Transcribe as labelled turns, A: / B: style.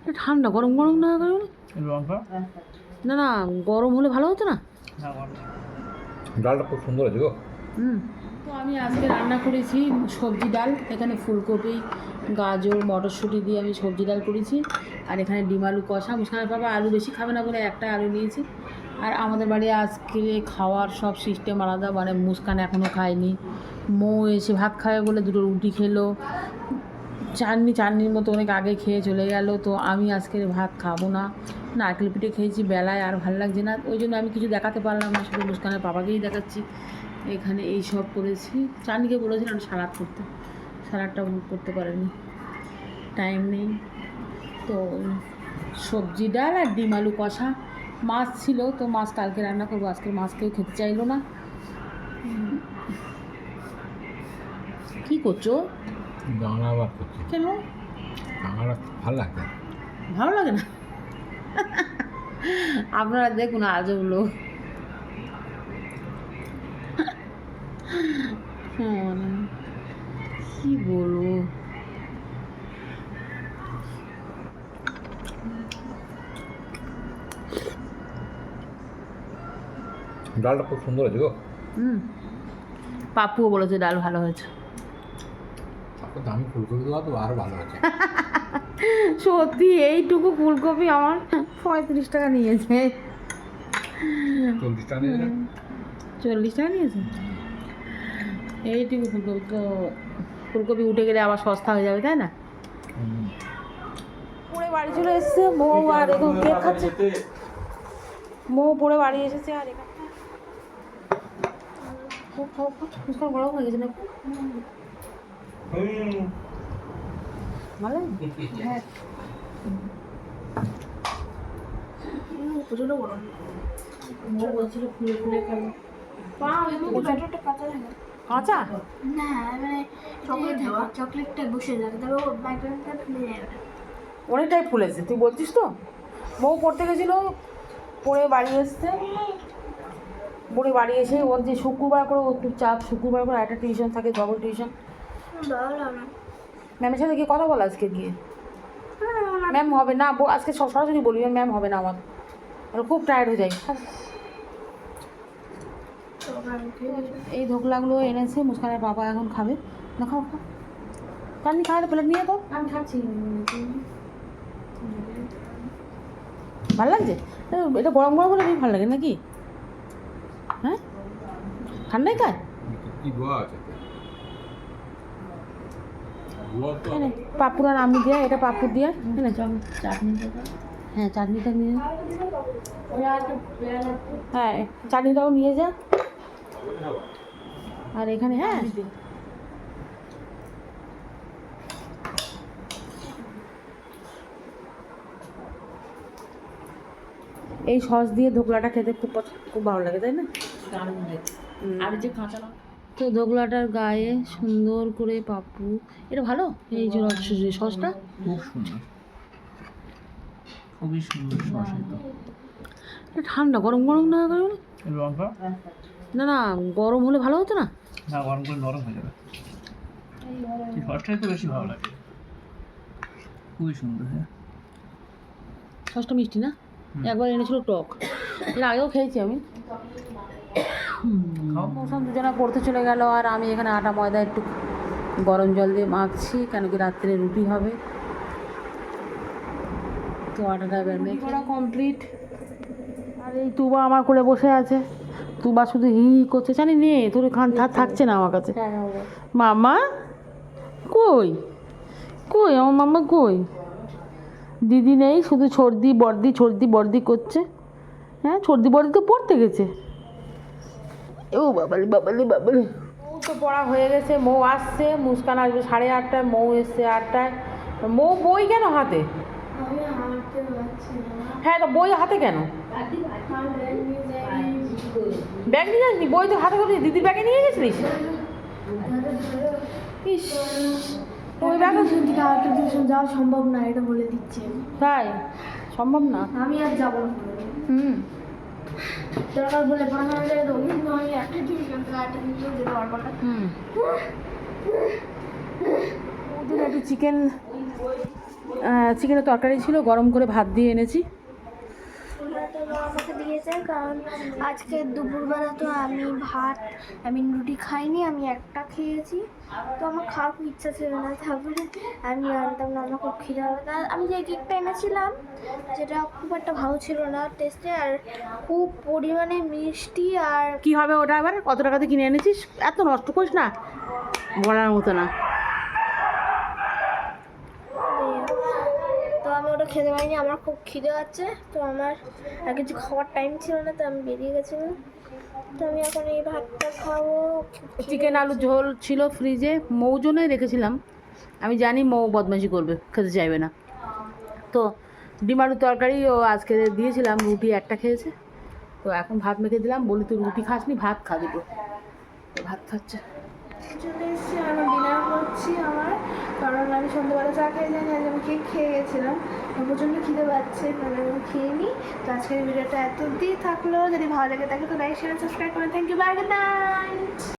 A: এটা ঠান্ডা গরম গরম না গরম? না না গরম হলে ভালো হতো না?
B: না
C: ডালটা খুব সুন্দর আছে গো।
A: হুম। তো আমি আজকে রান্না করেছি সবজি ডাল এখানে ফুলকপি গাজর মটরশুঁটি দিয়ে আমি সবজি ডাল করেছি। আর এখানে ডিম আলু কষা। মুসকানের বাবা আলু বেশি খাবে না বলে একটা আলু নিয়েছি। আর আমাদের বাড়ি আজকে খাওয়ার সব সিস্টেম আলাদা। মানে মুসকান এখনও খায়নি। মৌ এসে ভাত খাবে বলে দুটো রুটি খেলো। চাটনি চাটনির মতো অনেক আগে খেয়ে চলে গেল, তো আমি আজকে ভাত খাব না। নারকেল পিঠে খেয়েছি বেলায়, আর ভালো লাগছে না। ওই জন্য আমি কিছু দেখাতে পারলাম না, শুধু মুস্কানের বাবাকেই দেখাচ্ছি। এখানে এই সব করেছি। চাটনিকে বলেছিলাম সালাদ করতে। সালাদটা করতে পারেনি। টাইম নেই। তো সবজি ডাল আর ডিম আলু কষা। মাছ ছিল, তো মাছ কালকে রান্না করব। আজকে মাছ কেউ খেতে চাইলো না। কি করছ?
C: বাংলা আবার করছি
A: কেন
C: বাংলা ভালো লাগে
A: ভালো লাগে না? আপনারা দেখুন আজব লোক। কি বলব?
C: ডালটা খুব সুন্দর আছে গো।
A: হুম। পাপুও বলেছে ডাল ভালো হয়েছে।
C: দামি ফুলকপি দেওয়া তো আরও ভালো আছে
A: সত্যি এইটুকু ফুলকপি আমার পঁয়ত্রিশ টাকা নিয়েছে।
C: চল্লিশ টাকা নিয়ে যান।
A: চল্লিশ টাকা নিয়েছে? এইটুকু ফুলকপি তো ফুলকপি উঠে গেলে আবার সস্তা হয়ে যাবে তাই না। পরে বাড়ি চলে এসেছে মৌ আর এখন কেক খাচ্ছে। মৌ পরে বাড়ি এসেছে আর এখানে খুব গরম হয়ে গেছে না? প্রচণ্ড গরম বলছিল ফুলে ফুলে অনেকটাই ফুলেছে, তুই বলছিস তো? মৌ পড়তে গেছিল, পড়ে বাড়ি এসছে। পড়ে বাড়ি এসে ওর যে শুক্রবার করে একটু চাপ শুক্রবার করে একটা টিউশন থাকে ডবল টিউশন ম্যামের সাথে গিয়ে কথা বল আজকে গিয়ে? ম্যাম হবে না বো- আজকে সরাসরি বলি ম্যাম হবে না আমার। আর খুব টায়ার্ড হয়ে যাই। এই ধোকলাগুলো এনেছে মুস্কানের বাবা এখন খাবে। না খাও খাও। কান্নি খাওয়ালে প্লেট নিয়ে তো।
D: আমি খাচ্ছি।
A: ভালো লাগছে? এটা গরম গরম হলে বেশ ভালো লাগে নাকি? হ্যাঁ? ঠান্ডায় খায়
C: কি আছে
A: পাপুর আর আমি দিয়া এটা পাপুর দিয়া। এনে চাটনি হ্যাঁ চাটনিটা নিয়ে হ্যাঁ চাটনিটাও নিয়ে যা। আর এখানে হ্যাঁ। এই সস দিয়ে ধোকলাটা খেতে খুব খুব ভালো লাগে তাই না? আর যে কাঁচা তো ধোকলাটার গায়ে সুন্দর করে পাপু এটা ভালো? এই যে সসটা?
B: খুব সুন্দর। খুবই সুন্দর সস এটা।
A: এটা ঠান্ডা গরম গরম না গরম
B: লঙ্কা
A: না না গরম হলে ভালো হতো না?
B: না গরম করে নরম হয়ে যাবে। এই সসটাই তো বেশি ভালো লাগে। খুবই সুন্দর হ্যাঁ।
A: সসটা মিষ্টি না? একবার এনেছিল টক। এর আগেও খেয়েছি আমি। মৌসুম দুজনে পড়তে চলে গেল আর আমি এখানে আটা ময়দা একটু গরম জল দিয়ে মাখছি কেন কি রাত্রে রুটি হবে। তো আটাটা এবার কমপ্লিট আর এই তুবা আমার কোলে বসে আছে। তুবা শুধু হি করছে জানি নে তোর খান থাক থাকছে না আমার কাছে। মামা কই? কই আমার মামা কই? দিদি নেই শুধু সর্দি বর্দি সর্দি বর্দি করছে। হ্যাঁ সর্দি বর্দি তো পড়তে গেছে। ও বাবালি বাবালি বাবালি মৌ তো পড়া হয়ে গেছে মৌ আসছে মুস্কান আসবে সাড়ে আটটায় মৌ এসছে আটটায়। মৌ বই কেন হাতে? হ্যাঁ তো বই হাতে কেন?
D: ব্যাগ নিয়ে
A: যাসনি বই তো হাতে করে দিদির ব্যাগে নিয়ে গেছিলিস? ইস ওই ব্যাগ
D: থেকে আরেকটা টিউশন যাওয়া সম্ভব না এটা বলে দিচ্ছি
A: তাই? সম্ভব না?
D: আমি আর যাব না।
A: হুম।
D: দরকার বলে পড়াশোনা করে দেবো আমি একটা টিউশন থেকে আরেকটা টিউশন যেতে পারব না
A: হুম একটু চিকেন চিকেনের তরকারি ছিল গরম করে ভাত দিয়ে এনেছি।
D: তো মা আমাকে দিয়েছে, কারণ আজকে দুপুরবেলা তো আমি ভাত আমি রুটি খাইনি, আমি একটা খেয়েছি। তো আমার খাওয়ার খুব ইচ্ছা ছিল না, তারপরে আমি জানতাম না, আমার খুব খিদে হবে। তা আমি যে কেকটা এনেছিলাম যেটা খুব একটা ভালো ছিল না টেস্টে আর খুব পরিমাণে মিষ্টি আর
A: কি হবে ওটা আবার? কত টাকাতে কিনে এনেছিস? এত নষ্ট করিস না, বলার মতো না।
D: ওটা খেতে পারিনি আমার খুব খিদে পাচ্ছে। তো আমার আর কিছু খাওয়ার টাইম ছিল না তো আমি বেরিয়ে গেছিলাম। তো আমি এখন এই ভাতটা খাব।
A: চিকেন আলু ঝোল ছিল ফ্রিজে মৌ জন্যই রেখেছিলাম। আমি জানি মৌ বদমাশি করবে খেতে চাইবে না। তো ডিম আলুর তরকারি ও আজকে দিয়েছিলাম রুটি একটা খেয়েছে। তো এখন ভাত মেখে দিলাম বলি তুই রুটি খাসনি ভাত খা দুটো। ভাত খাচ্ছে।
D: চলে এসেছি আমি ডিনার করছি আমার। কারণ আমি সন্ধ্যাবেলা চা খেয়ে জানি আজ আমি কেক খেয়ে গেছিলাম। প্রচণ্ড খিদে পাচ্ছে কারণ আমি খেয়ে নিই। তো আজকের ভিডিওটা এত দিয়ে থাকল, যদি ভালো লাগে তাকে তো লাইক শেয়ার সাবস্ক্রাইব করেন thank you bye good night